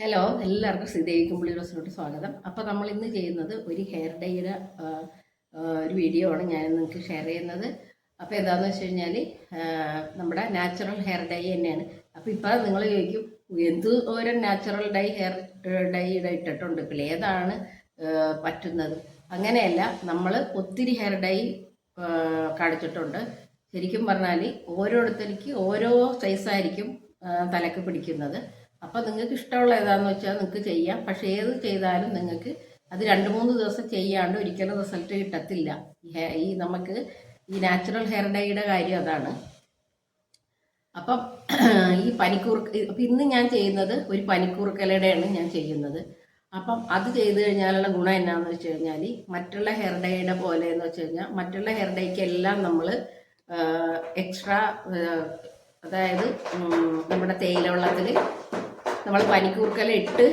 Hello എല്ലാവർക്കും ശ്രീദേവി കുമ്പിളി റോസിലോട്ട് സ്വാഗതം. അപ്പോൾ നമ്മൾ ഇന്ന് ചെയ്യുന്നത് ഒരു ഹെയർ ഡൈയുടെ ഒരു വീഡിയോ ആണ് ഞാൻ നിങ്ങൾക്ക് ഷെയർ ചെയ്യുന്നത്. അപ്പോൾ എന്താണെന്ന് വെച്ച് കഴിഞ്ഞാൽ നമ്മുടെ നാച്ചുറൽ ഹെയർ ഡൈ തന്നെയാണ്. അപ്പോൾ ഇപ്പോൾ നിങ്ങൾ ചോദിക്കും എന്ത് ഓരോ നാച്ചുറൽ ഡൈ ഹെയർ ഡൈ ഇട്ടിട്ടുണ്ട്? ഇപ്പോൾ ഏതാണ് പറ്റുന്നത്? അങ്ങനെയല്ല നമ്മൾ ഒത്തിരി ഹെയർ ഡൈ കാണിച്ചിട്ടുണ്ട്. ശരിക്കും പറഞ്ഞാൽ ഓരോരുത്തർക്ക് ഓരോ സൈസായിരിക്കും തലക്ക് പിടിക്കുന്നത്. അപ്പോൾ നിങ്ങൾക്ക് ഇഷ്ടമുള്ള ഏതാണെന്ന് വെച്ചാൽ നിങ്ങൾക്ക് ചെയ്യാം. പക്ഷേ ഏത് ചെയ്താലും നിങ്ങൾക്ക് അത് രണ്ട് മൂന്ന് ദിവസം ചെയ്യാണ്ട് ഒരിക്കലും റിസൾട്ട് കിട്ടത്തില്ല. ഈ നമുക്ക് ഈ നാച്ചുറൽ ഹെയർ ഡൈയുടെ കാര്യം അതാണ്. അപ്പം ഈ പനിക്കൂർക്ക അപ്പം ഇന്ന് ഞാൻ ചെയ്യുന്നത് ഒരു പനിക്കൂർക്കലയുടെയാണ് ഞാൻ ചെയ്യുന്നത്. അപ്പം അത് ചെയ്ത് കഴിഞ്ഞാലുള്ള ഗുണം എന്നാന്ന് വെച്ച് കഴിഞ്ഞാൽ മറ്റുള്ള ഹെയർ ഡൈയുടെ പോലെ എന്ന് വെച്ച് കഴിഞ്ഞാൽ മറ്റുള്ള ഹെയർ ഡൈക്ക് എല്ലാം നമ്മൾ എക്സ്ട്രാ അതായത് നമ്മുടെ തേയില വെള്ളത്തിൽ നമ്മൾ പനിക്കൂർക്കല ഇട്ട്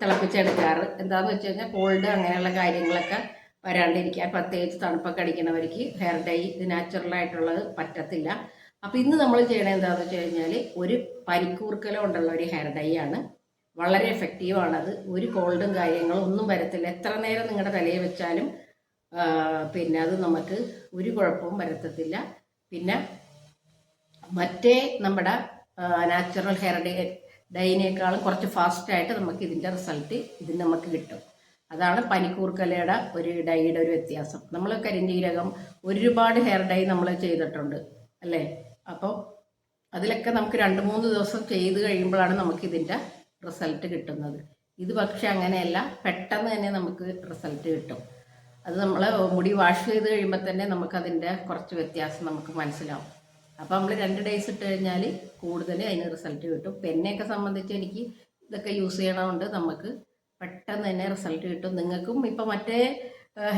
തിളപ്പിച്ചെടുക്കാറ്. എന്താന്ന് വെച്ച് കഴിഞ്ഞാൽ കോൾഡ് അങ്ങനെയുള്ള കാര്യങ്ങളൊക്കെ വരാണ്ടിരിക്കാൻ പ്രത്യേകിച്ച് തണുപ്പൊക്കെ അടിക്കണവർക്ക് ഹെയർ ഡൈ ഇത് നാച്ചുറലായിട്ടുള്ളത് പറ്റത്തില്ല. അപ്പോൾ ഇന്ന് നമ്മൾ ചെയ്യണത് എന്താന്ന് വെച്ച് കഴിഞ്ഞാൽ ഒരു പനിക്കൂർക്കല കൊണ്ടുള്ള ഒരു ഹെയർ ഡൈ ആണ്. വളരെ എഫക്റ്റീവ് ആണത് ഒരു കോൾഡും കാര്യങ്ങളും ഒന്നും വരത്തില്ല. എത്ര നേരം നിങ്ങളുടെ തലയിൽ വെച്ചാലും പിന്നെ അത് നമുക്ക് ഒരു കുഴപ്പവും വരത്തത്തില്ല. പിന്നെ മറ്റേ നമ്മുടെ നാച്ചുറൽ ഹെയർ ഡൈ ഡൈനേക്കാളും കുറച്ച് ഫാസ്റ്റായിട്ട് നമുക്ക് ഇതിന്റെ റിസൾട്ട് ഇതിന് നമുക്ക് കിട്ടും. അതാണ് പനിക്കൂർക്കലയുടെ ഒരു ഡൈയുടെ ഒരു വ്യത്യാസം. നമ്മൾ കരിഞ്ജീരകം ഒരുപാട് ഹെയർ ഡൈ നമ്മൾ ചെയ്തിട്ടുണ്ട് അല്ലേ? അപ്പോൾ അതിലൊക്കെ നമുക്ക് രണ്ട് മൂന്ന് ദിവസം ചെയ്ത് കഴിയുമ്പോഴാണ് നമുക്ക് ഇതിന്റെ റിസൾട്ട് കിട്ടുന്നത്. ഇത് പക്ഷെ അങ്ങനെയല്ല പെട്ടെന്ന് തന്നെ നമുക്ക് റിസൾട്ട് കിട്ടും. അത് നമ്മൾ മുടി വാഷ് ചെയ്ത് കഴിയുമ്പോൾ തന്നെ നമുക്കതിന്റെ കുറച്ച് വ്യത്യാസം നമുക്ക് മനസ്സിലാവും. അപ്പോൾ നമ്മൾ രണ്ട് ഡേയ്സ് ഇട്ട് കഴിഞ്ഞാൽ കൂടുതൽ അതിന് റിസൾട്ട് കിട്ടും. പെന്നെയൊക്കെ സംബന്ധിച്ച് എനിക്ക് ഇതൊക്കെ യൂസ് ചെയ്യണമുണ്ട് നമുക്ക് പെട്ടെന്ന് തന്നെ റിസൾട്ട് കിട്ടും. നിങ്ങൾക്കും ഇപ്പോൾ മറ്റേ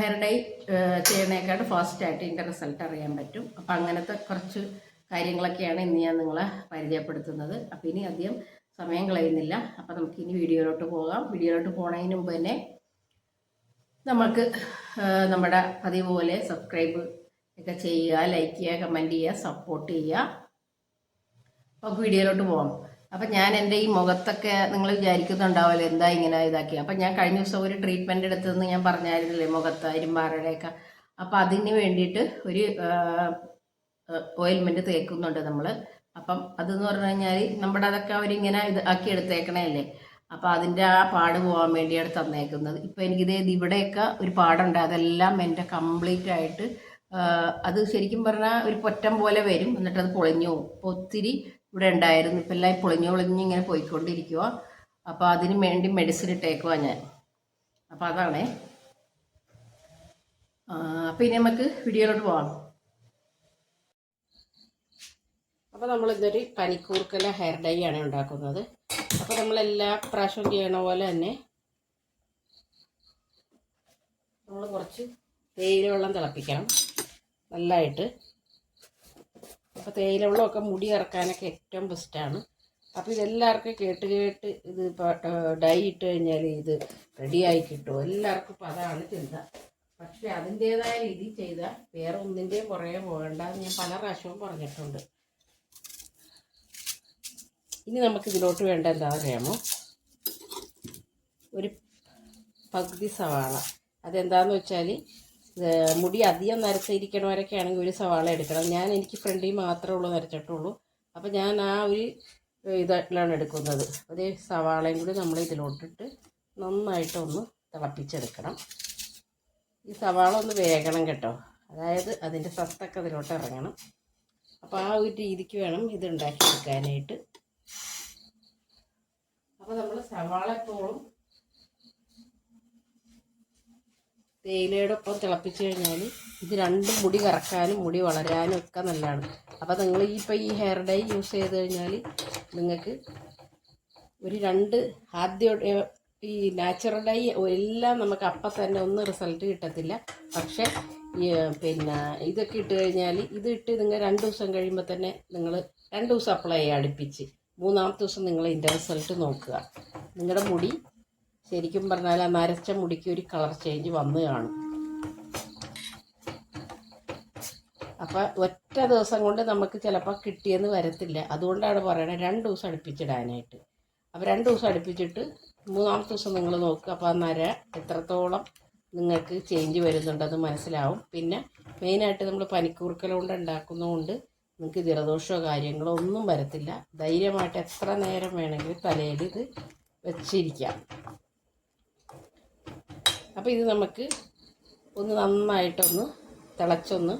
ഹെയർ ഡൈ ചെയ്യണേക്കാട്ട് ഫാസ്റ്റായിട്ട് ഇതിന്റെ റിസൾട്ട് അറിയാൻ പറ്റും. അപ്പോൾ അങ്ങനത്തെ കുറച്ച് കാര്യങ്ങളൊക്കെയാണ് ഇന്ന് ഞാൻ നിങ്ങളെ പരിചയപ്പെടുത്തുന്നത്. അപ്പോൾ ഇനി അധികം സമയം കളയുന്നില്ല. അപ്പോൾ നമുക്ക് ഇനി വീഡിയോയിലോട്ട് പോകാം. വീഡിയോയിലോട്ട് പോണതിന് മുമ്പ് തന്നെ നമുക്ക് നമ്മുടെ പതിവ് പോലെ സബ്സ്ക്രൈബ് ഒക്കെ ചെയ്യുക ലൈക്ക് ചെയ്യുക കമന്റ് ചെയ്യുക സപ്പോർട്ട് ചെയ്യുക. അപ്പോൾ വീഡിയോയിലോട്ട് പോകാം അപ്പം ഞാൻ എന്റെ ഈ മുഖത്തൊക്കെ നിങ്ങൾ വിചാരിക്കുന്നുണ്ടാവുമല്ലോ എന്താ ഇങ്ങനെ ഇതാക്കി. അപ്പം ഞാൻ കഴിഞ്ഞ ദിവസം ഒരു ട്രീറ്റ്മെന്റ് എടുത്തതെന്ന് ഞാൻ പറഞ്ഞായിരുന്നില്ലേ മുഖത്ത് ഇരുമ്പാറയുടെയൊക്കെ അപ്പം അതിന് വേണ്ടിയിട്ട് ഒരു ഓയിൽമെന്റ് തേക്കുന്നുണ്ട് നമ്മൾ അപ്പം അതെന്ന് പറഞ്ഞു കഴിഞ്ഞാൽ നമ്മുടെ അതൊക്കെ അവരിങ്ങനെ ഇത് ആക്കി എടുത്തേക്കണേല്ലേ അപ്പം അതിന്റെ ആ പാട് പോകാൻ വേണ്ടിയാണ് തന്നേക്കുന്നത്. ഇപ്പം എനിക്കിത് ഇവിടെയൊക്കെ ഒരു പാടുണ്ട്. അതെല്ലാം എന്റെ കംപ്ലീറ്റ് ആയിട്ട് അത് ശരിക്കും പറഞ്ഞാൽ ഒരു പൊറ്റം പോലെ വരും. എന്നിട്ട് അത് പൊളിഞ്ഞു പോകും. അപ്പോൾ ഒത്തിരി ഇവിടെ ഉണ്ടായിരുന്നു. ഇപ്പം എല്ലാം പൊളിഞ്ഞു പൊളിഞ്ഞ് ഇങ്ങനെ പോയിക്കൊണ്ടിരിക്കുക അപ്പോൾ അതിന് വേണ്ടി മെഡിസിൻ ഇട്ടേക്കുവാ ഞാൻ. അപ്പോൾ അതാണേ. അപ്പം ഇനി നമുക്ക് വീഡിയോയിലോട്ട് പോകാം അപ്പോൾ നമ്മൾ ഇതൊരു പനിക്കൂർക്കല ഹെയർ ഡൈ ആണ് ഉണ്ടാക്കുന്നത്. അപ്പോൾ നമ്മൾ എല്ലാ പ്രാവശ്യവും ചെയ്യണ പോലെ തന്നെ നമ്മൾ കുറച്ച് തേയില വെള്ളം തിളപ്പിക്കണം. നല്ലതായിട്ട് അപ്പോൾ തേയില വെള്ളമൊക്കെ മുടി ഇറക്കാനൊക്കെ ഏറ്റവും ബെസ്റ്റാണ്. അപ്പോൾ ഇതെല്ലാവർക്കും കേട്ട് കേട്ട് ഇത് ഡൈ ഇട്ട് കഴിഞ്ഞാൽ ഇത് റെഡിയായി കിട്ടും. എല്ലാവർക്കും ഇപ്പോൾ അതാണ് ചിന്ത. പക്ഷേ അതിന്റേതായ രീതി ചെയ്താൽ വേറെ ഒന്നിന്റെയും പുറകെ പോകേണ്ട ഞാൻ പല പ്രാവശ്യവും പറഞ്ഞിട്ടുണ്ട്. ഇനി നമുക്ക് ഇതിലോട്ട് വേണ്ട എന്താ അറിയാമോ ഒരു പകുതി സവാള. അതെന്താന്ന് വെച്ചാൽ മുടി അധികം നരച്ചിരിക്കണവരൊക്കെ ആണെങ്കിൽ ഒരു സവാള എടുക്കണം. ഞാൻ എനിക്ക് ഫ്രണ്ടിൽ മാത്രമേ ഉള്ളൂ നരച്ചിട്ടുള്ളൂ. അപ്പോൾ ഞാൻ ആ ഒരു ഇതിലാണ് എടുക്കുന്നത്. ഒരു സവാളയും കൂടി നമ്മൾ ഇതിലോട്ടിട്ട് നന്നായിട്ടൊന്ന് തിളപ്പിച്ചെടുക്കണം. ഈ സവാള ഒന്ന് വേകണം കേട്ടോ. അതായത് അതിന്റെ സത്തൊക്കെ അതിലോട്ട് ഇറങ്ങണം. അപ്പോൾ ആ ഒരു രീതിക്ക് വേണം ഇത് ഉണ്ടാക്കിയെടുക്കാനായിട്ട്. അപ്പോൾ നമ്മൾ സവാള എപ്പോഴും തേയിലയുടെ ഒപ്പം തിളപ്പിച്ച് കഴിഞ്ഞാൽ ഇത് രണ്ടും മുടി കറക്കാനും മുടി വളരാനും ഒക്കെ നല്ലതാണ്. അപ്പോൾ നിങ്ങൾ ഈ ഇപ്പോൾ ഈ ഹെയർ ഡൈ യൂസ് ചെയ്ത് കഴിഞ്ഞാൽ നിങ്ങൾക്ക് ഒരു രണ്ട് ആദ്യം ഈ നാച്ചുറൽ ഡൈ എല്ലാം നമുക്ക് അപ്പം തന്നെ ഒന്നും റിസൾട്ട് കിട്ടത്തില്ല. പക്ഷേ പിന്നെ ഇതൊക്കെ ഇട്ട് കഴിഞ്ഞാൽ ഇത് ഇട്ട് നിങ്ങൾ രണ്ട് ദിവസം കഴിയുമ്പോൾ തന്നെ നിങ്ങൾ രണ്ട് ദിവസം അപ്ലൈ ചെയ്യുക അടുപ്പിച്ച്. മൂന്നാമത്തെ ദിവസം നിങ്ങൾ ഇതിന്റെ റിസൾട്ട് നോക്കുക. നിങ്ങളുടെ മുടി ശരിക്കും പറഞ്ഞാൽ ആ നരച്ച മുടിക്ക് ഒരു കളർ ചേഞ്ച് വന്ന് കാണും. അപ്പം ഒറ്റ ദിവസം കൊണ്ട് നമുക്ക് ചിലപ്പോൾ കിട്ടിയെന്ന് വരത്തില്ല. അതുകൊണ്ടാണ് പറയണത് രണ്ട് ദിവസം അടുപ്പിച്ചിടാനായിട്ട്. അപ്പോൾ രണ്ട് ദിവസം അടുപ്പിച്ചിട്ട് മൂന്നാമത്തെ ദിവസം നിങ്ങൾ നോക്കുക അപ്പോൾ ആ നര എത്രത്തോളം നിങ്ങൾക്ക് ചേഞ്ച് വരുന്നുണ്ടെന്ന് മനസ്സിലാവും. പിന്നെ മെയിനായിട്ട് നമ്മൾ പനിക്കൂർക്കല കൊണ്ട് ഉണ്ടാക്കുന്നതുകൊണ്ട് നിങ്ങൾക്ക് ജലദോഷമോ കാര്യങ്ങളോ ഒന്നും വരത്തില്ല. ധൈര്യമായിട്ട് എത്ര നേരം വേണമെങ്കിലും തലയിൽ ഇത് വെച്ചിരിക്കാം. അപ്പോൾ ഇത് നമുക്ക് ഒന്ന് നന്നായിട്ടൊന്ന് തിളച്ചൊന്ന്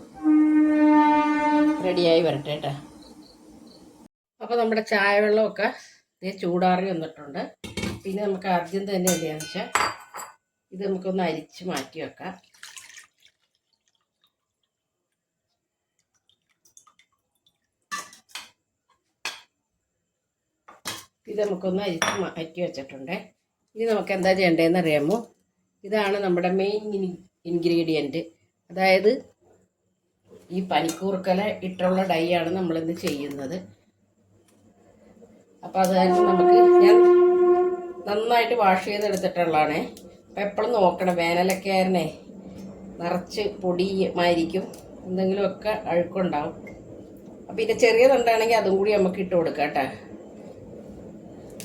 റെഡിയായി വരട്ടെ കേട്ടോ. അപ്പോൾ നമ്മുടെ ചായ വെള്ളമൊക്കെ ഇത് ചൂടാറി വന്നിട്ടുണ്ട്. പിന്നെ നമുക്ക് ആദ്യം തന്നെ എന്താണെന്ന് വെച്ചാൽ ഇത് നമുക്കൊന്ന് അരിച്ച് മാറ്റി വെക്കാം. ഇത് നമുക്കൊന്ന് അരിച്ച് മാറ്റി വെച്ചിട്ടുണ്ട്. ഇനി നമുക്ക് എന്താ ചെയ്യേണ്ടതെന്ന് അറിയാമോ? ഇതാണ് നമ്മുടെ മെയിൻ ഇൻഗ്രീഡിയന്റ് അതായത് ഈ പനിക്കൂർക്കല ഇട്ടുള്ള ഡൈ ആണ് നമ്മളിന്ന് ചെയ്യുന്നത്. അപ്പോൾ അത് നമുക്ക് ഞാൻ നന്നായിട്ട് വാഷ് ചെയ്തെടുത്തിട്ടുള്ളതാണേ. അപ്പം എപ്പോഴും നോക്കണം വേനലൊക്കെ ആയിരുന്നേ. നിറച്ച് പൊടിയുമായിരിക്കും. എന്തെങ്കിലുമൊക്കെ അഴുക്കുണ്ടാവും. അപ്പം ഇത് ചെറിയ തണ്ടാണെങ്കിൽ അതും കൂടി നമുക്ക് ഇട്ട് കൊടുക്കാം കേട്ടോ.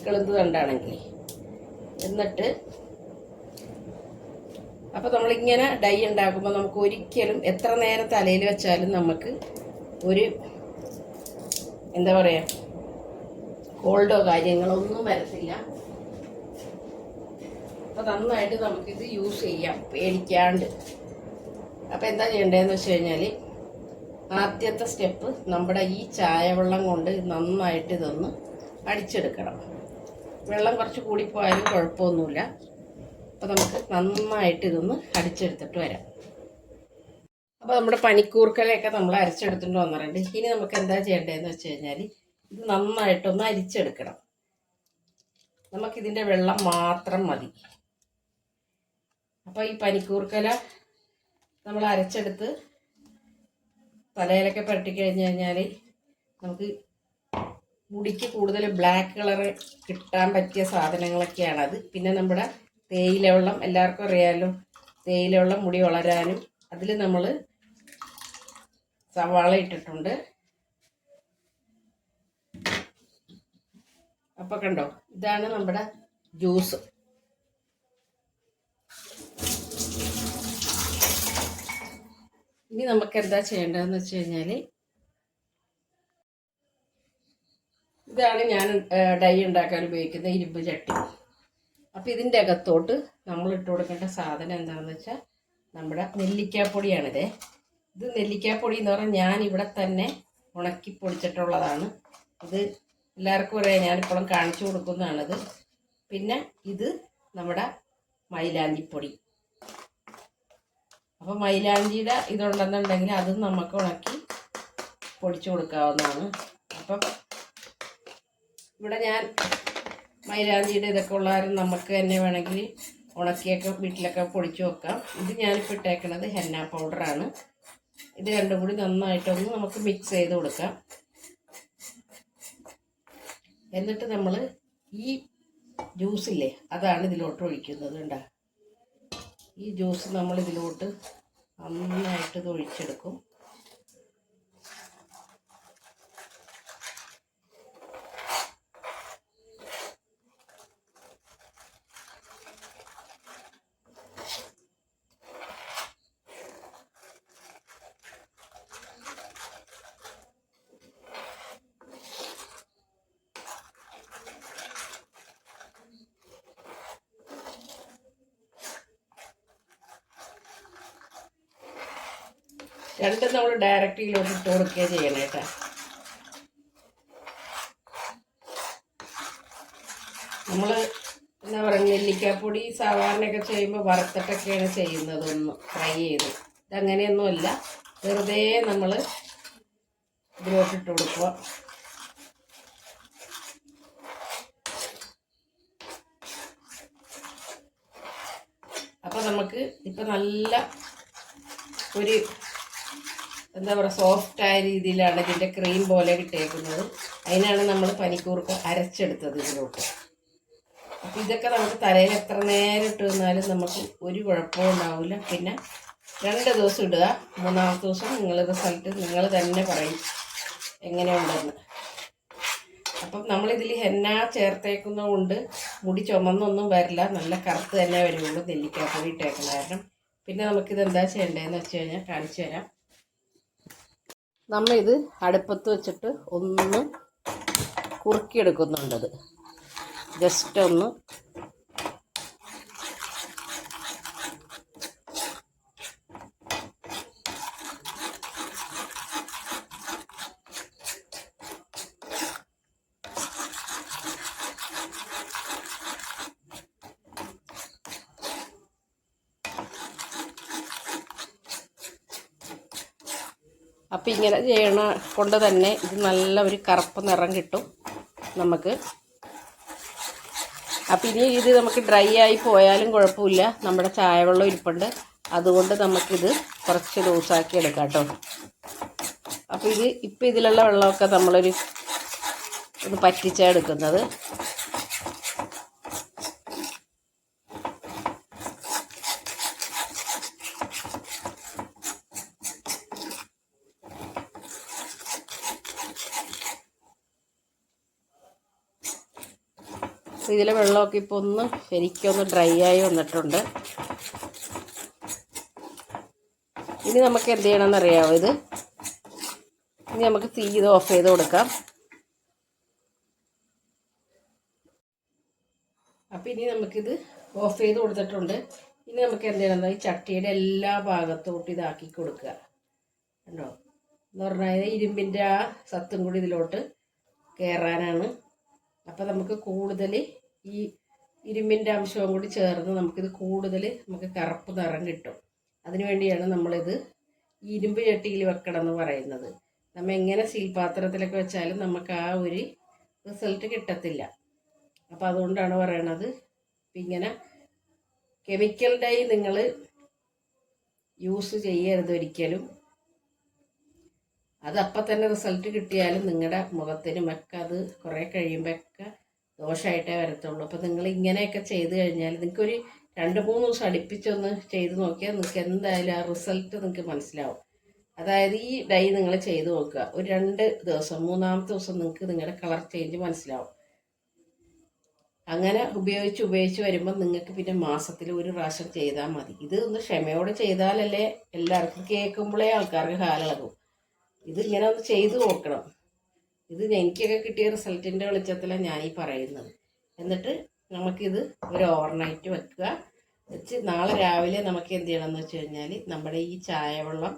കിളുന്ത് തണ്ടാണെങ്കിൽ. എന്നിട്ട് അപ്പോൾ നമ്മളിങ്ങനെ ഡൈ ഉണ്ടാക്കുമ്പോൾ നമുക്ക് ഒരിക്കലും എത്ര നേരം തലയിൽ വെച്ചാലും നമുക്ക് ഒരു എന്താ പറയുക കോൾഡോ കാര്യങ്ങളോ ഒന്നും വരത്തില്ല. അപ്പോൾ നന്നായിട്ട് നമുക്കിത് യൂസ് ചെയ്യാം പേടിക്കാണ്ട്. അപ്പോൾ എന്താ ചെയ്യേണ്ടതെന്ന് വെച്ച് കഴിഞ്ഞാൽ ആദ്യത്തെ സ്റ്റെപ്പ് നമ്മുടെ ഈ ചായവെള്ളം കൊണ്ട് നന്നായിട്ട് ഇതൊന്ന് അടിച്ചെടുക്കണം. വെള്ളം കുറച്ച് കൂടിപ്പോയാലും കുഴപ്പമൊന്നുമില്ല. അപ്പോൾ നമുക്ക് നന്നായിട്ട് ഇതൊന്ന് അടിച്ചെടുത്തിട്ട് വരാം. അപ്പോൾ നമ്മുടെ പനിക്കൂർക്കലയൊക്കെ നമ്മൾ അരച്ചെടുത്തിട്ട് വന്നിട്ടുണ്ട്. ഇനി നമുക്ക് എന്താ ചെയ്യേണ്ടതെന്ന് വെച്ച് കഴിഞ്ഞാൽ ഇത് നന്നായിട്ടൊന്ന് അരിച്ചെടുക്കണം. നമുക്കിതിന്റെ വെള്ളം മാത്രം മതി. അപ്പോൾ ഈ പനിക്കൂർക്കല നമ്മൾ അരച്ചെടുത്ത് തലയിലൊക്കെ പുരട്ടി കഴിഞ്ഞ് കഴിഞ്ഞാൽ നമുക്ക് മുടിക്ക് കൂടുതൽ ബ്ലാക്ക് കളറ് കിട്ടാൻ പറ്റിയ സാധനങ്ങളൊക്കെയാണത്. പിന്നെ നമ്മുടെ തേയില വെള്ളം എല്ലാവർക്കും അറിയാമല്ലോ തേയില വെള്ളം മുടി വളരാനും അതിൽ നമ്മൾ സവാള ഇട്ടിട്ടുണ്ട്. അപ്പോൾ കണ്ടോ ഇതാണ് നമ്മുടെ ജ്യൂസ്. ഇനി നമുക്ക് എന്താ ചെയ്യേണ്ടതെന്ന് വെച്ച് കഴിഞ്ഞാൽ ഇതാണ് ഞാൻ ഡൈ ഉണ്ടാക്കാൻ ഉപയോഗിക്കുന്ന ഇരുമ്പ് ചട്ടി. അപ്പോൾ ഇതിന്റെ അകത്തോട്ട് നമ്മൾ ഇട്ട് കൊടുക്കേണ്ട സാധനം എന്താണെന്ന് വെച്ചാൽ നമ്മുടെ നെല്ലിക്കാപ്പൊടിയാണിതേ. ഇത് നെല്ലിക്കാപ്പൊടി എന്ന് പറഞ്ഞാൽ ഞാൻ ഇവിടെ തന്നെ ഉണക്കി പൊടിച്ചിട്ടുള്ളതാണ്. ഇത് എല്ലാവർക്കും അറിയാം ഞാനിപ്പോഴും കാണിച്ചു കൊടുക്കുന്നതാണിത്. പിന്നെ ഇത് നമ്മുടെ മൈലാഞ്ചിപ്പൊടി. അപ്പോൾ മൈലാഞ്ചിയുടെ ഇതുണ്ടെന്നുണ്ടെങ്കിൽ അതും നമുക്ക് ഉണക്കി പൊടിച്ചു കൊടുക്കാവുന്നതാണ്. അപ്പം ഇവിടെ ഞാൻ മൈലാഞ്ചിയുടെ ഇതൊക്കെ ഉള്ളവരും നമുക്ക് തന്നെ വേണമെങ്കിൽ ഉണക്കിയൊക്കെ വീട്ടിലൊക്കെ പൊടിച്ചു വെക്കാം. ഇത് ഞാനിപ്പോൾ ഇട്ടേക്കണത് ഹെന്ന പൗഡറാണ്. ഇത് രണ്ടും കൂടി നന്നായിട്ടൊന്ന് നമുക്ക് മിക്സ് ചെയ്ത് കൊടുക്കാം. എന്നിട്ട് നമ്മൾ ഈ ജ്യൂസില്ലേ അതാണ് ഇതിലോട്ട് ഒഴിക്കുന്നത് കണ്ട. ഈ ജ്യൂസ് നമ്മൾ ഇതിലോട്ട് നന്നായിട്ട് ഇത് ഒഴിച്ചെടുക്കും. രണ്ടും നമ്മൾ ഡയറക്റ്റ് ഇതിലോട്ട് ഇട്ട് കൊടുക്കുകയും ചെയ്യണം കേട്ടോ. നമ്മൾ എന്താ പറയുക നെല്ലിക്കാപ്പൊടി സാധാരണയൊക്കെ ചെയ്യുമ്പോൾ വറുത്തിട്ടൊക്കെയാണ് ചെയ്യുന്നത് ഒന്ന് ഫ്രൈ ചെയ്ത്. ഇതങ്ങനെയൊന്നുമല്ല. വെറുതെ നമ്മൾ ഇതിലോട്ട് ഇട്ട് കൊടുക്കുക. അപ്പോൾ നമുക്ക് ഇപ്പം നല്ല ഒരു എന്താ പറയുക സോഫ്റ്റായ രീതിയിലാണ് ഇതിന്റെ ക്രീം പോലെ കിട്ടിയേക്കുന്നത്. അതിനാണ് നമ്മൾ പനിക്കൂർക്ക അരച്ചെടുത്തത് ഇതിലോട്ട്. അപ്പം ഇതൊക്കെ നമുക്ക് തലയിൽ എത്ര നേരം ഇട്ട് നിന്നാലും നമുക്ക് ഒരു കുഴപ്പവും ഉണ്ടാവില്ല പിന്നെ രണ്ട് ദിവസം ഇടുക. മൂന്നാമത്തെ ദിവസം നിങ്ങൾ റിസൾട്ട് നിങ്ങൾ തന്നെ പറയും എങ്ങനെയുണ്ടെന്ന് അപ്പം നമ്മളിതിൽ ഹെന്ന ചേർത്തേക്കുന്നത് കൊണ്ട് മുടി ചുമന്നൊന്നും വരില്ല. നല്ല കറുത്ത് തന്നെ വരുള്ളൂ നെല്ലിക്കാപ്പൊടി ഇട്ടേക്കുന്ന കാരണം. പിന്നെ നമുക്കിത് എന്താ ചെയ്യേണ്ടതെന്ന് വെച്ച് കഴിഞ്ഞാൽ കാണിച്ചു തരാം. നമ്മ ഇത് അടുപ്പത്ത് വെച്ചിട്ട് ഒന്ന് കുറുക്കിയെടുക്കുന്നുണ്ടത് ജസ്റ്റ് ഒന്ന് അപ്പം ഇങ്ങനെ ചെയ്യണ കൊണ്ട് തന്നെ ഇത് നല്ല ഒരു കറുപ്പ് നിറം കിട്ടും നമുക്ക്. അപ്പം ഇനി ഇത് നമുക്ക് ഡ്രൈ ആയി പോയാലും കുഴപ്പമില്ല. നമ്മുടെ ചായവെള്ളം ഇരിപ്പുണ്ട്. അതുകൊണ്ട് നമുക്കിത് കുറച്ച് ലൂസാക്കി എടുക്കാം കേട്ടോ. അപ്പോൾ ഇത് ഇപ്പം ഇതിലുള്ള വെള്ളമൊക്കെ നമ്മളൊരു ഇത് പറ്റിച്ചാണ് എടുക്കുന്നത്. ഇതിലെ വെള്ളമൊക്കെ ഇപ്പോൾ ഒന്ന് ശരിക്കൊന്ന് ഡ്രൈ ആയി വന്നിട്ടുണ്ട്. ഇനി നമുക്ക് എന്ത് ചെയ്യണമെന്ന് അറിയാമോ ഇത്? ഇനി നമുക്ക് തീ ഇത് ഓഫ് ചെയ്ത് കൊടുക്കാം. അപ്പം ഇനി നമുക്കിത് ഓഫ് ചെയ്ത് കൊടുത്തിട്ടുണ്ട്. ഇനി നമുക്ക് എന്ത് ചെയ്യണം ഈ ചട്ടിയുടെ എല്ലാ ഭാഗത്തോട്ട് ഇതാക്കി കൊടുക്കുക. കണ്ടോ? എന്ന് പറഞ്ഞാൽ ഇരുമ്പിന്റെ ആ സത്തും കൂടി ഇതിലോട്ട് കയറാനാണ് അപ്പം നമുക്ക് കൂടുതൽ ഈ ഇരുമ്പിന്റെ അംശവും കൂടി ചേർന്ന് നമുക്കിത് കൂടുതൽ നമുക്ക് കറുപ്പ് നിറം കിട്ടും. അതിനുവേണ്ടിയാണ് നമ്മളിത് ഇരുമ്പ് ചട്ടിയിൽ വെക്കണം എന്ന് പറയുന്നത്. നമ്മൾ എങ്ങനെ സീൽ പാത്രത്തിലൊക്കെ വെച്ചാലും നമുക്ക് ആ ഒരു റിസൾട്ട് കിട്ടത്തില്ല. അപ്പോൾ അതുകൊണ്ടാണ് പറയണത് ഇങ്ങനെ കെമിക്കൽ ഡൈ നിങ്ങൾ യൂസ് ചെയ്യരുത് ഒരിക്കലും. അത് തന്നെ റിസൾട്ട് കിട്ടിയാലും നിങ്ങളുടെ മുഖത്തിനും ഒക്കെ അത് കുറേ കഴിയുമ്പോഴൊക്കെ ദോഷമായിട്ടേ വരത്തുള്ളൂ. അപ്പം നിങ്ങൾ ഇങ്ങനെയൊക്കെ ചെയ്ത് കഴിഞ്ഞാൽ നിങ്ങൾക്കൊരു രണ്ട് മൂന്ന് ദിവസം അടുപ്പിച്ചൊന്ന് ചെയ്ത് നോക്കിയാൽ നിങ്ങൾക്ക് എന്തായാലും ആ റിസൾട്ട് നിങ്ങൾക്ക് മനസ്സിലാവും. അതായത് ഈ ഡൈ നിങ്ങൾ ചെയ്ത് നോക്കുക. ഒരു രണ്ട് ദിവസം മൂന്നാമത്തെ ദിവസം നിങ്ങൾക്ക് നിങ്ങളുടെ കളർ ചേഞ്ച് മനസ്സിലാവും. അങ്ങനെ ഉപയോഗിച്ച് ഉപയോഗിച്ച് വരുമ്പോൾ നിങ്ങൾക്ക് പിന്നെ മാസത്തിൽ ഒരു പ്രാവശ്യം ചെയ്താൽ മതി. ഇത് ഒന്ന് ക്ഷമയോടെ ചെയ്താലല്ലേ എല്ലാവർക്കും കേൾക്കുമ്പോഴേ ആൾക്കാർക്ക് കാലിളകും ഇത് ഇങ്ങനെ ഒന്ന് ചെയ്തു നോക്കണം. ഇത് എനിക്കൊക്കെ കിട്ടിയ റിസൾട്ടിന്റെ വെളിച്ചത്തിലാണ് ഞാൻ ഈ പറയുന്നത്. എന്നിട്ട് നമുക്കിത് ഒരു ഓവർനൈറ്റ് വെക്കുക. വെച്ച് നാളെ രാവിലെ നമുക്ക് എന്ത് ചെയ്യണം എന്ന് വെച്ച് കഴിഞ്ഞാൽ നമ്മുടെ ഈ ചായവെള്ളം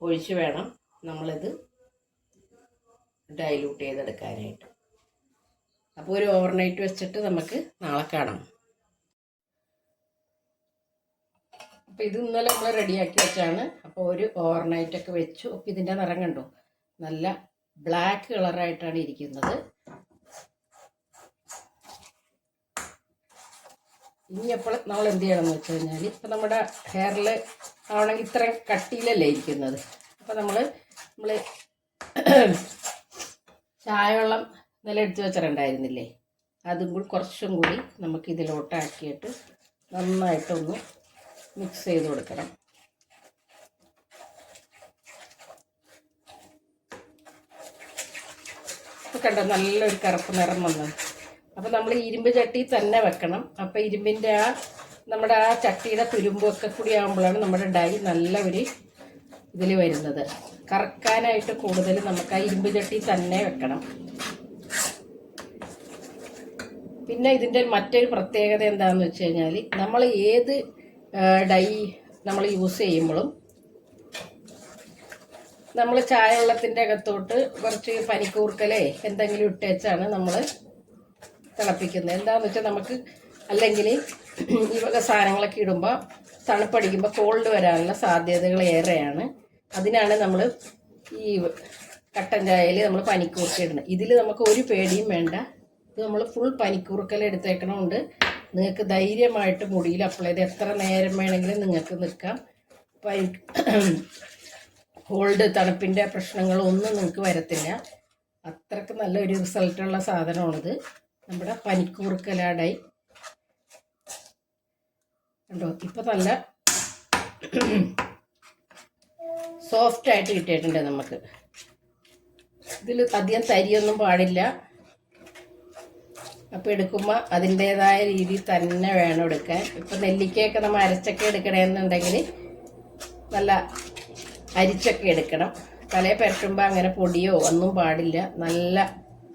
ഒഴിച്ച് വേണം നമ്മളിത് ഡൈലൂട്ട് ചെയ്തെടുക്കാനായിട്ട്. അപ്പോൾ ഒരു ഓവർനൈറ്റ് വെച്ചിട്ട് നമുക്ക് നാളെ കാണാം. അപ്പോൾ ഇത് ഇന്നലെ നമ്മൾ റെഡിയാക്കി വെച്ചാണ്. അപ്പോൾ ഒരു ഓവർനൈറ്റ് ഒക്കെ വെച്ചു. അപ്പോൾ ഇതിന്റെ നിറം കണ്ടു? നല്ല ബ്ലാക്ക് കളറായിട്ടാണ് ഇരിക്കുന്നത്. ഇനി അപ്പോൾ നമ്മൾ എന്ത് ചെയ്യണമെന്ന് വെച്ച് കഴിഞ്ഞാൽ ഇപ്പം നമ്മുടെ ഹെയറിൽ ആണെങ്കിൽ ഇത്രയും കട്ടിയിലല്ലേ ഇരിക്കുന്നത്. അപ്പോൾ നമ്മൾ നമ്മൾ ചായവെള്ളം ഇന്നലെ എടുത്തു വെച്ചിട്ടുണ്ടായിരുന്നില്ലേ? അതും കൂടി കുറച്ചും കൂടി നമുക്ക് ഇതിലോട്ടാക്കിയിട്ട് നന്നായിട്ടൊന്ന് മിക്സ് ചെയ്ത് കൊടുക്കണം. കണ്ടോ? നല്ലൊരു കറുപ്പ് നിറം വന്നു. അപ്പം നമ്മൾ ഇരുമ്പ് ചട്ടി തന്നെ വെക്കണം. അപ്പം ഇരുമ്പിന്റെ ആ നമ്മുടെ ആ ചട്ടിയുടെ തുരുമ്പൊക്കെ കൂടി ആകുമ്പോഴാണ് നമ്മുടെ ഡൈ നല്ല ഒരു ഇതിൽ വരുന്നത്. കറക്കാനായിട്ട് കൂടുതൽ നമുക്ക് ആ ഇരുമ്പ് ചട്ടി തന്നെ വെക്കണം. പിന്നെ ഇതിന്റെ മറ്റൊരു പ്രത്യേകത എന്താണെന്ന് വെച്ച് കഴിഞ്ഞാൽ നമ്മൾ ഏത് ഡൈ നമ്മൾ യൂസ് ചെയ്യുമ്പോഴും നമ്മൾ ചായ വെള്ളത്തിന്റെ അകത്തോട്ട് കുറച്ച് പനിക്കൂർക്കലേ എന്തെങ്കിലും ഇട്ടേച്ചാണ് നമ്മൾ തിളപ്പിക്കുന്നത്. എന്താണെന്ന് വെച്ചാൽ നമുക്ക് അല്ലെങ്കിൽ ഈ വക സാധനങ്ങളൊക്കെ ഇടുമ്പോൾ തണുപ്പടിക്കുമ്പോൾ കോൾഡ് വരാനുള്ള സാധ്യതകൾ ഏറെയാണ്. അതിനാണ് നമ്മൾ ഈ കട്ടൻ ചായയിൽ നമ്മൾ പനിക്കൂർക്ക ഇടുന്നത് ഇതിൽ നമുക്ക് ഒരു പേടിയും വേണ്ട. ഇത് നമ്മൾ ഫുൾ പനിക്കൂർക്കൽ എടുത്തേക്കണമുണ്ട് നിങ്ങൾക്ക് ധൈര്യമായിട്ട് മുടിയിൽ അപ്ലൈ ചെയ്ത് എത്ര നേരം വേണമെങ്കിലും നിങ്ങൾക്ക് നിൽക്കാം. പനി കോൾഡ് തണുപ്പിന്റെ പ്രശ്നങ്ങളൊന്നും നിങ്ങൾക്ക് വരത്തില്ല. അത്രയ്ക്ക് നല്ലൊരു റിസൾട്ടുള്ള സാധനമാണിത്. നമ്മുടെ പനിക്കൂർക്കലാടായി കണ്ടോ? ഇപ്പം നല്ല സോഫ്റ്റ് ആയിട്ട് കിട്ടിയിട്ടുണ്ട് നമുക്ക്. ഇതിൽ അധികം തരിയൊന്നും പാടില്ല. അപ്പോൾ എടുക്കുമ്പോൾ അതിന്റേതായ രീതിയിൽ തന്നെ വേണം എടുക്കാൻ. ഇപ്പം നെല്ലിക്കയൊക്കെ നമ്മൾ അരച്ചൊക്കെ എടുക്കണമെന്നുണ്ടെങ്കിൽ നല്ല അരിച്ചൊക്കെ എടുക്കണം. തലയെ പരട്ടുമ്പോൾ അങ്ങനെ പൊടിയോ ഒന്നും പാടില്ല. നല്ല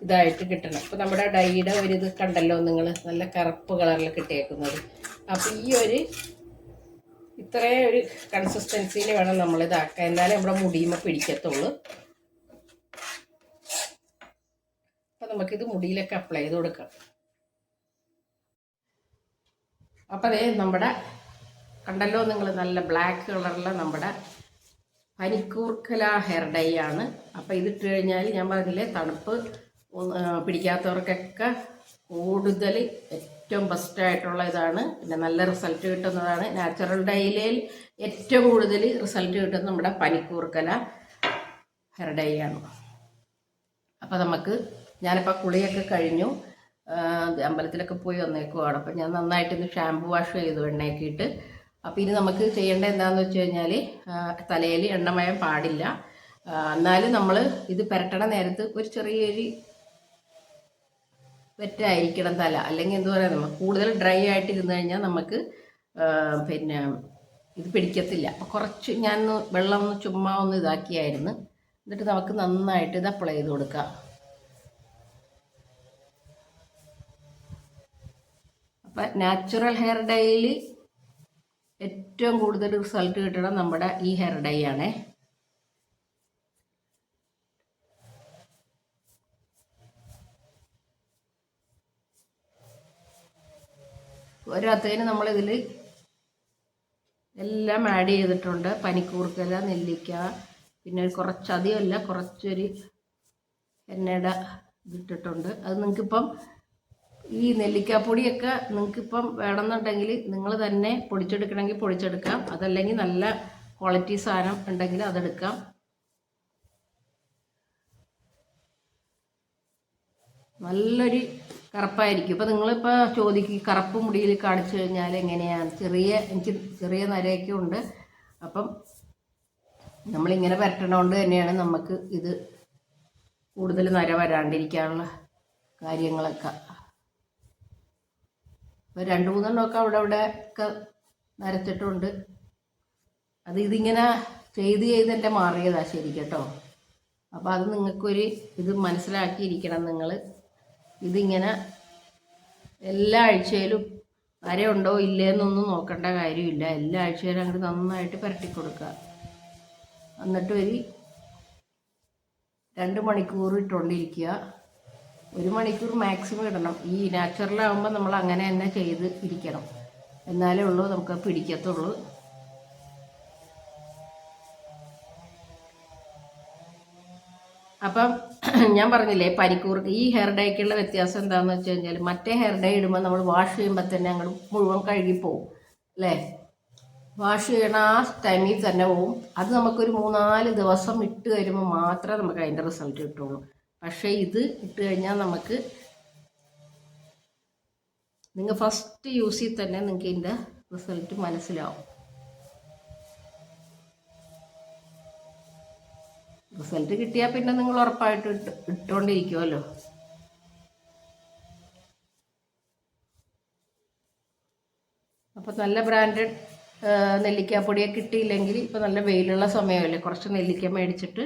ഇതായിട്ട് കിട്ടണം. അപ്പോൾ നമ്മുടെ ഡൈയുടെ ഒരു ഇത് കണ്ടല്ലോ നിങ്ങൾ നല്ല കറുപ്പ് കളറിൽ കിട്ടിയേക്കുന്നത്. അപ്പം ഈ ഒരു ഇത്രയും ഒരു കൺസിസ്റ്റൻസിയിൽ വേണം നമ്മൾ ഇതാക്കാൻ. എന്നാലേ നമ്മുടെ മുടിയുമ്പോൾ പിടിക്കത്തുള്ളൂ. അപ്പം നമുക്കിത് മുടിയിലൊക്കെ അപ്ലൈ ചെയ്ത് കൊടുക്കാം. അപ്പം അതേ നമ്മുടെ കണ്ടല്ലോ നിങ്ങൾ നല്ല ബ്ലാക്ക് കളറിലെ നമ്മുടെ പനിക്കൂർക്കല ഹെയർ ഡൈ ആണ്. അപ്പം ഇതിട്ട് കഴിഞ്ഞാൽ ഞാൻ പറഞ്ഞില്ലേ തണുപ്പ് പിടിക്കാത്തവർക്കൊക്കെ കൂടുതൽ ഏറ്റവും ബെസ്റ്റ് ആയിട്ടുള്ള ഇതാണ്. പിന്നെ നല്ല റിസൾട്ട് കിട്ടുന്നതാണ്. നാച്ചുറൽ ഡൈലയിൽ ഏറ്റവും കൂടുതൽ റിസൾട്ട് കിട്ടുന്നത് നമ്മുടെ പനിക്കൂർക്കല ഹെയർ ഡൈ ആണ്. അപ്പം നമുക്ക് ഞാനിപ്പോൾ കുളിയൊക്കെ കഴിഞ്ഞു. അമ്പലത്തിലൊക്കെ പോയി വന്നേക്കുവാണ്. അപ്പം ഞാൻ നന്നായിട്ടൊന്ന് ഷാമ്പു വാഷ് ചെയ്തു എണ്ണയൊക്കെ ഇട്ട്. അപ്പം ഇനി നമുക്ക് ചെയ്യേണ്ട എന്താണെന്ന് വെച്ച് കഴിഞ്ഞാൽ തലയിൽ എണ്ണമയം പാടില്ല. എന്നാലും നമ്മൾ ഇത് പുരട്ടണ നേരത്ത് ഒരു ചെറിയൊരു വെറ്റായിരിക്കണം തല. അല്ലെങ്കിൽ എന്താ പറയുക നമ്മൾ കൂടുതൽ ഡ്രൈ ആയിട്ട് ഇരുന്ന് കഴിഞ്ഞാൽ നമുക്ക് പിന്നെ ഇത് പിടിക്കത്തില്ല. അപ്പോൾ കുറച്ച് ഞാൻ വെള്ളം ഒന്ന് ചുമ്മാ ഒന്ന് ഇതാക്കിയായിരുന്നു. എന്നിട്ട് നമുക്ക് നന്നായിട്ട് ഇത് അപ്ലൈ ചെയ്ത് കൊടുക്കാം. അപ്പം നാച്ചുറൽ ഹെയർ ഡൈയിൽ ഏറ്റവും കൂടുതൽ റിസൾട്ട് കിട്ടണം നമ്മുടെ ഈ ഹെയർ ഡൈ ആണേ. ഒരത്തേന് നമ്മളിതിൽ എല്ലാം ആഡ് ചെയ്തിട്ടുണ്ട്. പനിക്കൂർക്കല നെല്ലിക്ക പിന്നെ കുറച്ചധികമല്ല കുറച്ചൊരു എണ്ണയുടെ ഇതിട്ടിട്ടുണ്ട്. അത് നിങ്ങൾക്കിപ്പം ഈ നെല്ലിക്കാപ്പൊടിയൊക്കെ നിങ്ങൾക്കിപ്പം വേണമെന്നുണ്ടെങ്കിൽ നിങ്ങൾ തന്നെ പൊടിച്ചെടുക്കണമെങ്കിൽ പൊടിച്ചെടുക്കാം. അതല്ലെങ്കിൽ നല്ല ക്വാളിറ്റി സാധനം ഉണ്ടെങ്കിൽ അതെടുക്കാം. നല്ലൊരു കറുപ്പായിരിക്കും. ഇപ്പം നിങ്ങളിപ്പോൾ ചോദിക്കും കറുപ്പ് മുടിയിൽ കാണിച്ചു കഴിഞ്ഞാൽ എങ്ങനെയാണ്? ചെറിയ എനിക്ക് ചെറിയ നരയൊക്കെ ഉണ്ട്. അപ്പം നമ്മളിങ്ങനെ പരട്ടണോണ്ട് തന്നെയാണ് നമുക്ക് ഇത് കൂടുതൽ നര വരാണ്ടിരിക്കാനുള്ള കാര്യങ്ങളൊക്കെ. രണ്ട് മൂന്നെണ്ണമൊക്കെ അവിടെ ഇവിടെ ഒക്കെ നരച്ചിട്ടുണ്ട് അത് ഇതിങ്ങനെ ചെയ്ത് ചെയ്ത് എന്റെ മാറിയതാ ശരി കേട്ടോ. അപ്പോൾ അത് നിങ്ങൾക്കൊരു ഇത് മനസ്സിലാക്കിയിരിക്കണം നിങ്ങൾ ഇതിങ്ങനെ എല്ലാ ആഴ്ചയിലും നരയുണ്ടോ ഇല്ലേന്നൊന്നും നോക്കേണ്ട കാര്യമില്ല. എല്ലാ ആഴ്ചയിലും അങ്ങോട്ട് നന്നായിട്ട് പുരട്ടി കൊടുക്കുക. എന്നിട്ട് ഒരു രണ്ട് മണിക്കൂർ ഇട്ടുകൊണ്ടിരിക്കുക. ഒരു മണിക്കൂർ മാക്സിമം ഇടണം. ഈ നാച്ചുറലാകുമ്പോൾ നമ്മൾ അങ്ങനെ തന്നെ ചെയ്ത് ഇരിക്കണം. എന്നാലേ ഉള്ളൂ നമുക്ക് പിടിക്കത്തുള്ളൂ. അപ്പം ഞാൻ പറഞ്ഞില്ലേ പനിക്കൂർക്ക് ഈ ഹെയർ ഡൈക്കുള്ള വ്യത്യാസം എന്താണെന്ന് വെച്ച് കഴിഞ്ഞാൽ മറ്റേ ഹെയർ ഡൈ ഇടുമ്പോൾ നമ്മൾ വാഷ് ചെയ്യുമ്പോൾ തന്നെ അങ്ങോട്ട് മുഴുവൻ കഴുകിപ്പോവും അല്ലേ? വാഷ് ചെയ്യണ ആ ടൈമിൽ തന്നെ പോവും. അത് നമുക്കൊരു മൂന്നാൽ ദിവസം ഇട്ട് വരുമ്പോൾ മാത്രമേ നമുക്ക് അതിന്റെ റിസൾട്ട് കിട്ടുള്ളൂ. പക്ഷേ ഇത് ഇട്ട് കഴിഞ്ഞാൽ നമുക്ക് നിങ്ങൾ ഫസ്റ്റ് യൂസ് ചെയ്ത് തന്നെ നിങ്ങൾക്ക് ഇതിന്റെ റിസൾട്ട് മനസ്സിലാവും. റിസൾട്ട് കിട്ടിയാൽ പിന്നെ നിങ്ങൾ ഉറപ്പായിട്ട് ഇട്ട് ഇട്ടുകൊണ്ടിരിക്കുമല്ലോ അപ്പോൾ നല്ല ബ്രാൻഡഡ് നെല്ലിക്കാപ്പൊടിയൊക്കെ കിട്ടിയില്ലെങ്കിൽ ഇപ്പോൾ നല്ല വെയിലുള്ള സമയമല്ലേ? കുറച്ച് നെല്ലിക്ക മേടിച്ചിട്ട്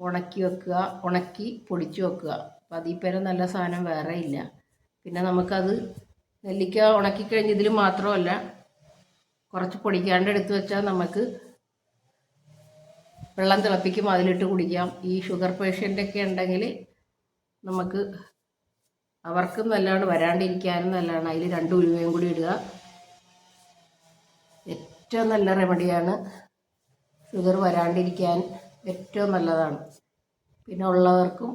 ഉണക്കി വെക്കുക ഉണക്കി പൊടിച്ചു വെക്കുക. അപ്പം അതിൽ പേരെ നല്ല സാധനം വേറെ ഇല്ല. പിന്നെ നമുക്കത് നെല്ലിക്ക ഉണക്കി കഴിഞ്ഞ് ഇതിൽ മാത്രമല്ല കുറച്ച് പൊടിക്കാണ്ട് എടുത്തു വെച്ചാൽ നമുക്ക് വെള്ളം തിളപ്പിക്കും. അതിലിട്ട് കുടിക്കാം. ഈ ഷുഗർ പേഷ്യന്റൊക്കെ ഉണ്ടെങ്കിൽ നമുക്ക് അവർക്കും നല്ലതാണ് വരാണ്ടിരിക്കാനും നല്ലതാണ്. അതിൽ രണ്ട് ഉലുവയും കൂടി ഇടുക. ഏറ്റവും നല്ല റെമഡിയാണ് ഷുഗർ വരാണ്ടിരിക്കാൻ ഏറ്റവും നല്ലതാണ്. പിന്നെ ഉള്ളവർക്കും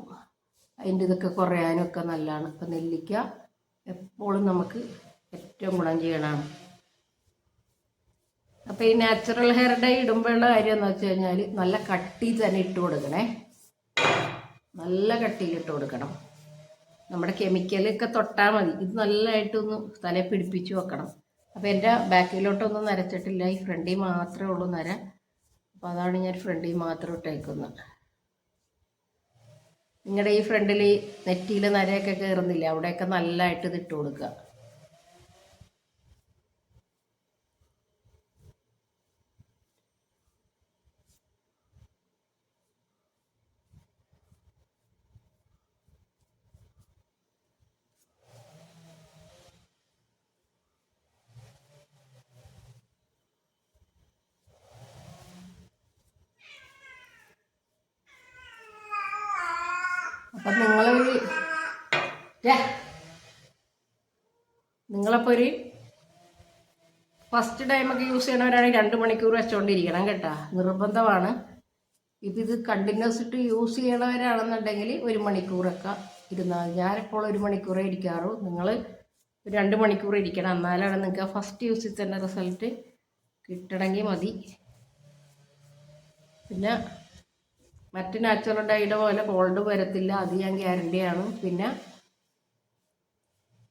അതിന്റെ ഇതൊക്കെ കുറയാനൊക്കെ നല്ലതാണ്. അപ്പം നെല്ലിക്ക എപ്പോഴും നമുക്ക് ഏറ്റവും ഗുണം ചെയ്യണമാണ് അപ്പോൾ ഈ നാച്ചുറൽ ഹെയർ ഡൈ ഇടുമ്പോഴുള്ള കാര്യം എന്ന് വെച്ച് കഴിഞ്ഞാൽ നല്ല കട്ടി തന്നെ ഇട്ട് കൊടുക്കണേ. നല്ല കട്ടിയിൽ ഇട്ട് കൊടുക്കണം. നമ്മുടെ കെമിക്കലൊക്കെ തൊട്ടാൽ മതി. ഇത് നല്ലതായിട്ടൊന്ന് തലയിൽ പിടിപ്പിച്ച് വെക്കണം. അപ്പോൾ എന്റെ ബാക്കിലോട്ടൊന്നും നരച്ചിട്ടില്ല. ഈ ഫ്രണ്ടിൽ മാത്രമേ ഉള്ളൂ നര. അപ്പോൾ അതാണ് ഞാൻ ഫ്രണ്ടിൽ മാത്രം ഇട്ടേക്കുന്നത്. നിങ്ങളുടെ ഈ ഫ്രണ്ടിൽ നെറ്റിയിൽ നരയൊക്കെ കയറുന്നില്ല അവിടെയൊക്കെ നല്ലതായിട്ട് ഇതിട്ട് കൊടുക്കുക അപ്പം നിങ്ങളൊരു നിങ്ങളപ്പോ ഒരു ഫസ്റ്റ് ടൈമൊക്കെ യൂസ് ചെയ്യണവരാണെങ്കിൽ രണ്ട് മണിക്കൂർ വെച്ചോണ്ടിരിക്കണം കേട്ടോ. നിർബന്ധമാണ്. ഇപ്പം ഇത് കണ്ടിന്യൂസ് ഇട്ട് യൂസ് ചെയ്യണവരാണെന്നുണ്ടെങ്കിൽ ഒരു മണിക്കൂറൊക്കെ ഇരുന്നാൽ ഞാനിപ്പോൾ ഒരു മണിക്കൂറേ ഇരിക്കാറൂ. നിങ്ങൾ രണ്ട് മണിക്കൂർ ഇരിക്കണം. എന്നാലാണ് നിങ്ങൾക്ക് ഫസ്റ്റ് യൂസിൽ തന്നെ റിസൾട്ട് കിട്ടണമെങ്കിൽ മതി. പിന്നെ മറ്റ് നാച്ചുറൽ ഡൈയുടെ പോലെ കോൾഡ് വരത്തില്ല അത് ഞാൻ ഗ്യാരണ്ടി ആണ്. പിന്നെ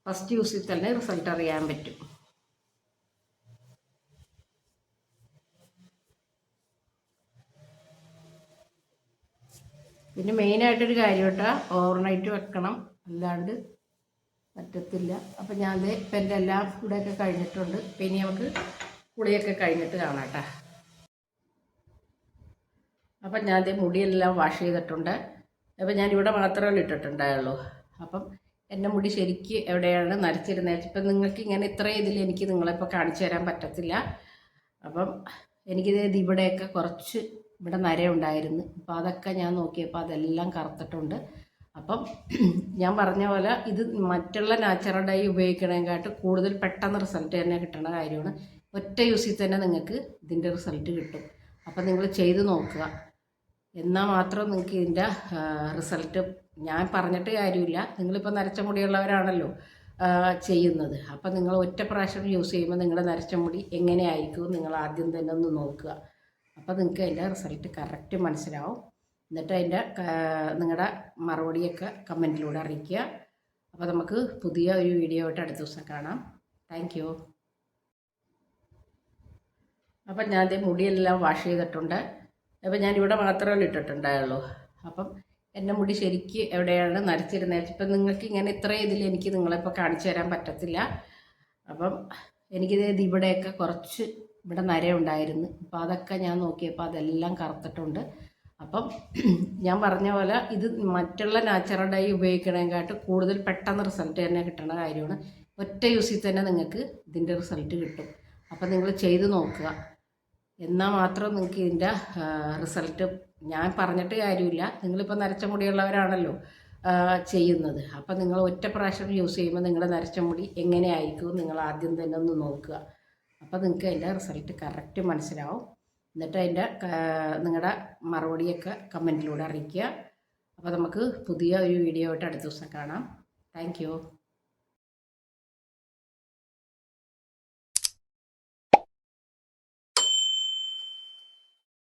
ഫസ്റ്റ് യൂസിൽ തന്നെ റിസൾട്ട് അറിയാൻ പറ്റും. പിന്നെ മെയിനായിട്ടൊരു കാര്യം കേട്ടോ ഓവർനൈറ്റ് വെക്കണം. അല്ലാണ്ട് പറ്റത്തില്ല. അപ്പം ഞാൻ ഇപ്പം എന്റെ എല്ലാം കൂടെയൊക്കെ കഴിഞ്ഞിട്ടുണ്ട്. ഇനി നമുക്ക് കുളിയൊക്കെ കഴിഞ്ഞിട്ട് കാണാം കേട്ടോ. അപ്പം ഞാൻ ദേ മുടിയെല്ലാം വാഷ് ചെയ്തിട്ടുണ്ട്. അപ്പം ഞാൻ ഇവിടെ മാത്രമേ ഇട്ടിട്ടുണ്ടായുള്ളൂ. അപ്പം എന്റെ മുടി ശരിക്ക് എവിടെയാണ് നരച്ചിരുന്നത്? ഇപ്പം നിങ്ങൾക്ക് ഇങ്ങനെ ഇത്രയും ഇതിൽ എനിക്ക് നിങ്ങളിപ്പോൾ കാണിച്ചു തരാൻ പറ്റത്തില്ല. അപ്പം എനിക്കിത് ഇവിടെയൊക്കെ കുറച്ച് ഇവിടെ നരയുണ്ടായിരുന്നു അപ്പോൾ അതൊക്കെ ഞാൻ നോക്കിയപ്പോൾ അതെല്ലാം കറുത്തിട്ടുണ്ട്. അപ്പം ഞാൻ പറഞ്ഞ പോലെ ഇത് മറ്റുള്ള നാച്ചുറൽ ഡൈ ഉപയോഗിക്കണേക്കാട്ട് കൂടുതൽ പെട്ടെന്ന് റിസൾട്ട് തന്നെ കിട്ടുന്ന കാര്യമാണ്. ഒറ്റ യൂസിൽ തന്നെ നിങ്ങൾക്ക് ഇതിന്റെ റിസൾട്ട് കിട്ടും. അപ്പം നിങ്ങൾ ചെയ്ത് നോക്കുക. എന്നാൽ മാത്രം നിങ്ങൾക്ക് ഇതിന്റെ റിസൾട്ട് ഞാൻ പറഞ്ഞിട്ട് കാര്യമില്ല. നിങ്ങളിപ്പോൾ നരച്ച മുടിയുള്ളവരാണല്ലോ ചെയ്യുന്നത്. അപ്പം നിങ്ങൾ ഒറ്റ പ്രാവശ്യം യൂസ് ചെയ്യുമ്പോൾ നിങ്ങളുടെ നരച്ച മുടി എങ്ങനെയായിരിക്കും നിങ്ങൾ ആദ്യം തന്നെ ഒന്ന് നോക്കുക. അപ്പോൾ നിങ്ങൾക്ക് അതിന്റെ റിസൾട്ട് കറക്റ്റ് മനസ്സിലാവും. എന്നിട്ട് അതിന്റെ നിങ്ങളുടെ മറുപടിയൊക്കെ കമന്റിലൂടെ അറിയിക്കുക. അപ്പോൾ നമുക്ക് പുതിയ ഒരു വീഡിയോ ആയിട്ട് അടുത്ത ദിവസം കാണാം. താങ്ക് യു അപ്പം ഞാൻ മുടിയെല്ലാം വാഷ് ചെയ്തിട്ടുണ്ട്. അപ്പം ഞാൻ ഇവിടെ മാത്രമേ ഇട്ടിട്ടുണ്ടായുള്ളൂ. അപ്പം എന്റെ മുടി ശരിക്ക് എവിടെയാണ് നരച്ചിരുന്നത് ഇപ്പം നിങ്ങൾക്ക് ഇങ്ങനെ ഇത്രയും ഇതിൽ എനിക്ക് നിങ്ങളെപ്പോൾ കാണിച്ചു തരാൻ പറ്റത്തില്ല. അപ്പം എനിക്കിത് ഇവിടെയൊക്കെ കുറച്ച് ഇവിടെ നരയുണ്ടായിരുന്നു. അപ്പം അതൊക്കെ ഞാൻ നോക്കിയപ്പോൾ അതെല്ലാം കറുത്തിട്ടുണ്ട്. അപ്പം ഞാൻ പറഞ്ഞ പോലെ ഇത് മറ്റുള്ള നാച്ചുറൽ ഡൈ ഉപയോഗിക്കണേക്കാട്ട് കൂടുതൽ പെട്ടെന്ന് റിസൾട്ട് തന്നെ കിട്ടുന്ന കാര്യമാണ്. ഒറ്റ യൂസിൽ തന്നെ നിങ്ങൾക്ക് ഇതിന്റെ റിസൾട്ട് കിട്ടും. അപ്പം നിങ്ങൾ ചെയ്ത് നോക്കുക. എന്നാൽ മാത്രം നിങ്ങൾക്ക് ഇതിന്റെ റിസൾട്ട് ഞാൻ പറഞ്ഞിട്ട് കാര്യമില്ല. നിങ്ങളിപ്പോൾ നരച്ച മുടിയുള്ളവരാണല്ലോ ചെയ്യുന്നത്. അപ്പം നിങ്ങൾ ഒറ്റ പ്രാവശ്യം യൂസ് ചെയ്യുമ്പോൾ നിങ്ങളുടെ നരച്ച മുടി എങ്ങനെയായിരിക്കും? നിങ്ങൾ ആദ്യം തന്നെ ഒന്ന് നോക്കുക. അപ്പോൾ നിങ്ങൾക്ക് അതിന്റെ റിസൾട്ട് കറക്റ്റ് മനസ്സിലാവും. എന്നിട്ട് അതിന്റെ നിങ്ങളുടെ മറുപടിയൊക്കെ കമന്റിലൂടെ അറിയിക്കുക. അപ്പോൾ നമുക്ക് പുതിയ ഒരു വീഡിയോ ആയിട്ട് അടുത്ത ദിവസം കാണാം. താങ്ക്